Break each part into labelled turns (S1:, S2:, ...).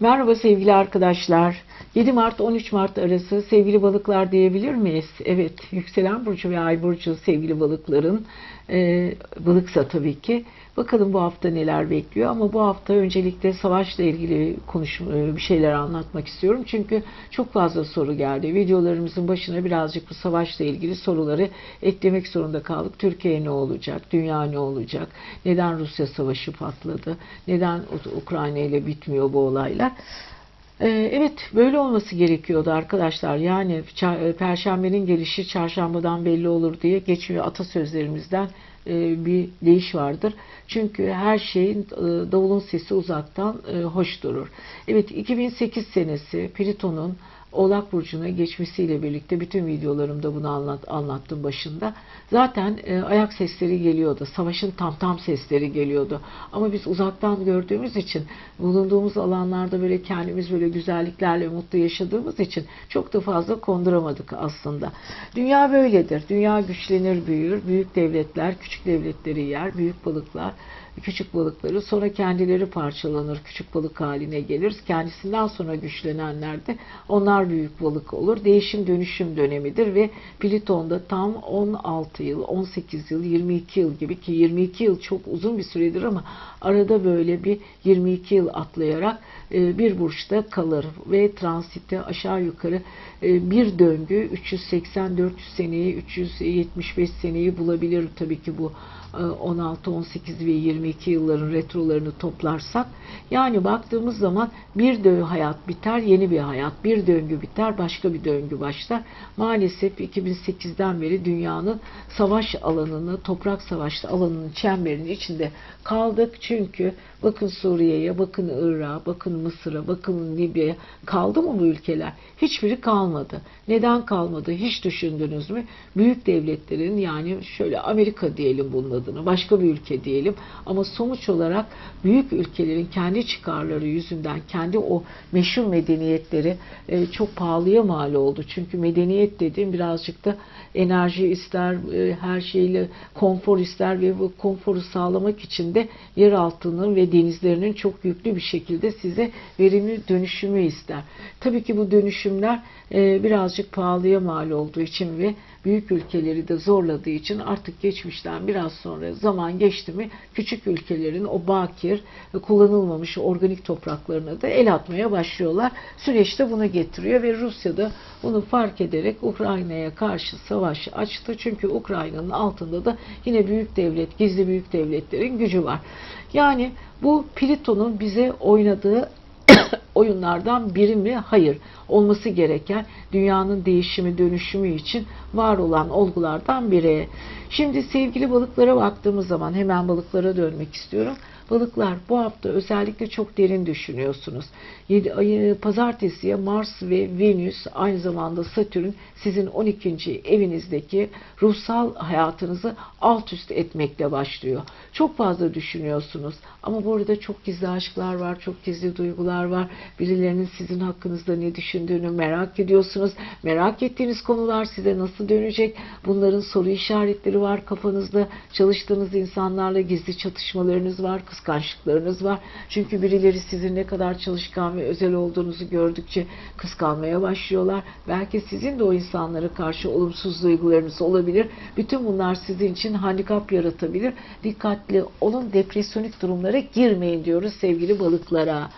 S1: Merhaba sevgili arkadaşlar. 7 Mart 13 Mart arası sevgili balıklar diyebilir miyiz? Evet, yükselen burcu ve ay burcu sevgili balıkların e, balıksa tabii ki. Bakalım bu hafta neler bekliyor ama bu hafta öncelikle savaşla ilgili konuş e, bir şeyler anlatmak istiyorum. Çünkü çok fazla soru geldi. Videolarımızın başına birazcık bu savaşla ilgili soruları eklemek zorunda kaldık. Türkiye ne olacak? Dünya ne olacak? Neden Rusya savaşı patladı? Neden Ukrayna ile bitmiyor bu olaylar? Ee, Evet böyle olması gerekiyordu arkadaşlar. Yani e, perşembenin gelişi çarşambadan belli olur diye geçiyor atasözlerimizden e, bir deyiş vardır. Çünkü her şeyin e, davulun sesi uzaktan hoş durur. Evet 2008 senesi Plüton'un Oğlak Burcu'na geçmesiyle birlikte bütün videolarımda bunu anlat, anlattım başında. Zaten e, ayak sesleri geliyordu. Savaşın tam tam sesleri geliyordu. Ama biz uzaktan gördüğümüz için bulunduğumuz alanlarda böyle kendimiz böyle güzelliklerle mutlu yaşadığımız için çok da fazla konduramadık aslında. Dünya böyledir. Dünya güçlenir, büyür. Büyük devletler küçük devletleri yer. Büyük balıklar küçük balıkları sonra kendileri parçalanır küçük balık haline gelir. Kendisinden sonra güçlenenler de onlar büyük balık olur. Değişim dönüşüm dönemidir ve Plüton'da tam 16 yıl 18 yıl 22 yıl gibi ki 22 yıl çok uzun bir süredir ama arada böyle bir 22 yıl atlayarak e, bir burçta kalır ve transitte aşağı yukarı e, bir döngü 380-400 seneyi 375 seneyi bulabilir. Tabii ki bu 16, 18 ve 22 yılların retrolarını toplarsak yani baktığımız zaman bir döngü hayat biter, yeni bir hayat, bir döngü biter, başka bir döngü başlar. Maalesef 2008'den beri dünyanın savaş alanını, toprak savaşlı alanının çemberinin içinde kaldık. Çünkü bakın Suriye'ye, bakın Irak'a, bakın Mısır'a, bakın Libya'ya kaldı mı bu ülkeler? Hiçbiri kalmadı. Neden kalmadı? Hiç düşündünüz mü? Büyük devletlerin yani şöyle Amerika diyelim bunun adını, başka bir ülke diyelim ama sonuç olarak büyük ülkelerin kendi çıkarları yüzünden kendi o meşhur medeniyetleri e, çok pahalıya mal oldu. Çünkü medeniyet dediğim birazcık da enerji ister, e, her şeyle konfor ister ve bu konforu sağlamak için de yer altının ve denizlerinin çok yüklü bir şekilde size verimli dönüşümü ister. Tabii ki bu dönüşümler e, birazcık pahalıya mal olduğu için ve büyük ülkeleri de zorladığı için artık geçmişten biraz sonra zaman geçti mi küçük ülkelerin o bakir ve kullanılmamış organik topraklarına da el atmaya başlıyorlar. Süreçte bunu getiriyor ve Rusya da bunu fark ederek Ukrayna'ya karşı savaş açtı. Çünkü Ukrayna'nın altında da yine büyük devlet, gizli büyük devletlerin gücü var. Yani bu Plüton'un bize oynadığı oyunlardan biri mi? Hayır. Olması gereken dünyanın değişimi, dönüşümü için var olan olgulardan biri. Şimdi sevgili balıklara baktığımız zaman hemen balıklara dönmek istiyorum. Balıklar bu hafta özellikle çok derin düşünüyorsunuz. Ayı- Pazartesiye Mars ve Venüs aynı zamanda Satürn sizin 12. evinizdeki ruhsal hayatınızı alt üst etmekle başlıyor. Çok fazla düşünüyorsunuz ama burada çok gizli aşklar var, çok gizli duygular var. Birilerinin sizin hakkınızda ne düşündüğünü merak ediyorsunuz. Merak ettiğiniz konular size nasıl dönecek? Bunların soru işaretleri var kafanızda. Çalıştığınız insanlarla gizli çatışmalarınız var, kıskançlıklarınız var. Çünkü birileri sizin ne kadar çalışkan ve özel olduğunuzu gördükçe kıskanmaya başlıyorlar. Belki sizin de o insanlara karşı olumsuz duygularınız olabilir. Bütün bunlar sizin için handikap yaratabilir. Dikkatli olun, depresyonik durumlara girmeyin diyoruz sevgili balıklara.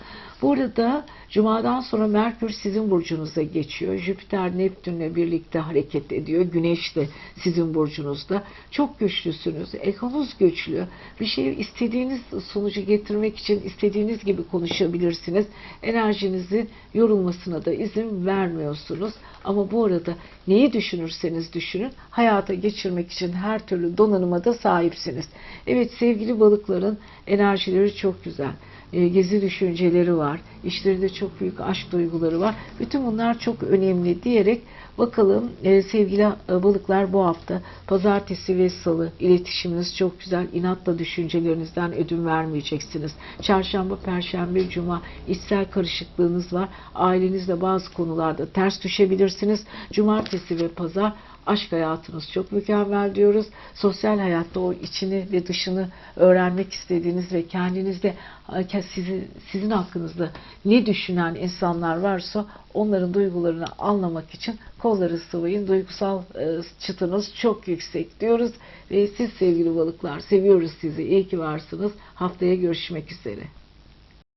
S1: Burada Cuma'dan sonra Merkür sizin burcunuza geçiyor. Jüpiter Neptünle birlikte hareket ediyor. Güneş de sizin burcunuzda. Çok güçlüsünüz. Ekonuz güçlü. Bir şeyi istediğiniz sonucu getirmek için istediğiniz gibi konuşabilirsiniz. Enerjinizin yorulmasına da izin vermiyorsunuz. Ama bu arada neyi düşünürseniz düşünün hayata geçirmek için her türlü donanıma da sahipsiniz. Evet sevgili balıkların enerjileri çok güzel e, gezi düşünceleri var. İşlerinde çok büyük aşk duyguları var. Bütün bunlar çok önemli diyerek bakalım e, sevgili e, balıklar bu hafta pazartesi ve salı iletişiminiz çok güzel. İnatla düşüncelerinizden ödün vermeyeceksiniz. Çarşamba, perşembe, cuma içsel karışıklığınız var. Ailenizle bazı konularda ters düşebilirsiniz. Cumartesi ve pazar Aşk hayatınız çok mükemmel diyoruz. Sosyal hayatta o içini ve dışını öğrenmek istediğiniz ve kendinizde e, sizi, sizin hakkınızda ne düşünen insanlar varsa onların duygularını anlamak için kolları sıvayın. Duygusal e, çıtınız çok yüksek diyoruz. Ve siz sevgili balıklar seviyoruz sizi. İyi ki varsınız. Haftaya görüşmek üzere.